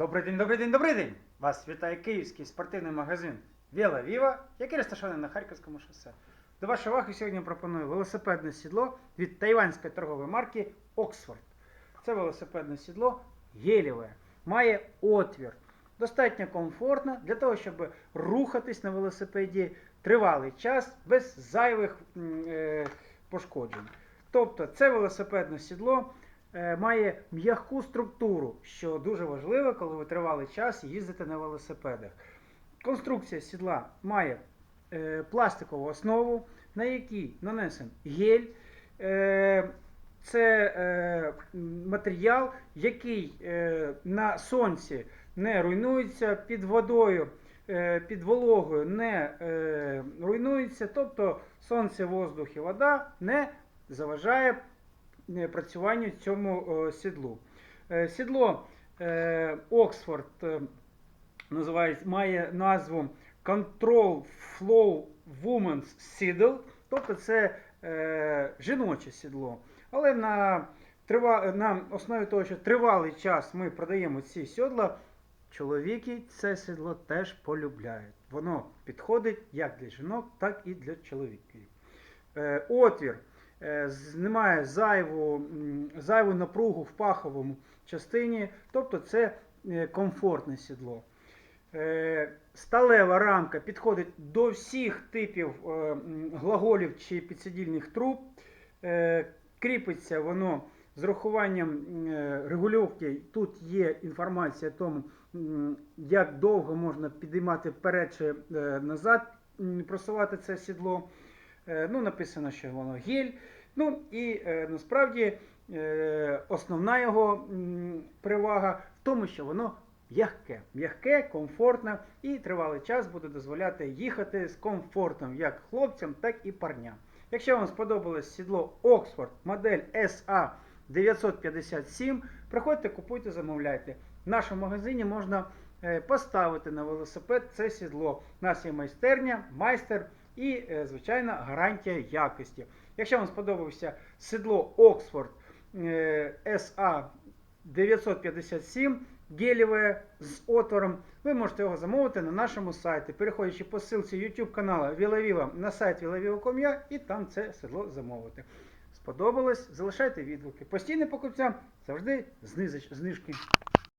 Добрий день, добрий день, добрий день! Вас вітає київський спортивний магазин Віла Віва, який розташований на Харківському шосе. До вашої уваги сьогодні пропоную велосипедне сідло від тайванської торгової марки Oxford. Це велосипедне сідло гелєве, має отвір. Достатньо комфортно для того, щоб рухатись на велосипеді тривалий час без зайвих е, пошкоджень. Тобто це велосипедне сідло має м'яку структуру, що дуже важливо, коли ви тривалий час їздите на велосипедах. Конструкція сідла має е, пластикову основу, на якій нанесен гель. Е, це е, матеріал, який е, на сонці не руйнується, під водою, е, під вологою не е, руйнується, тобто сонце, воздух і вода не заважає е, працюванню цьому е, сідлу. Е, Сідло е, е, називається, має назву Control Flow Women's Saddle, тобто це е, жіноче сідло. Але на, на основі того, що тривалий час ми продаємо ці сідла, чоловіки це сідло теж полюбляють. Воно підходить як для жінок, так і для чоловіків. Е, отвір е, знімає зайву, зайву напругу в паховому частині, тобто це е, комфортне сідло. Е, Сталева рамка підходить до всіх типів е, глаголів чи підсидільних труб. Е, Кріпиться воно з рахуванням е, регульовки. Тут є інформація о тому, як довго можна підіймати вперед чи е, назад, просувати це сідло. Е, Ну, написано, що воно гель. Ну і е, насправді е, основна його перевага в тому, що воно м'яке, м'яке, комфортне і тривалий час буде дозволяти їхати з комфортом як хлопцям, так і парням. Якщо вам сподобалось сідло Oxford модель SA 957, приходьте, купуйте, замовляйте. В нашому магазині можна поставити на велосипед це сідло. У нас є майстерня, майстер і, е, звичайно, гарантія якості. Якщо вам сподобався Oxford е, SA 957 гелєве з отвором, ви можете його замовити на нашому сайті, переходячи по ссылці YouTube каналу Вілавіва на сайт vilaviva.com і там це седло замовити. Сподобалось? Залишайте відгуки. Постійним покупцям завжди знижки.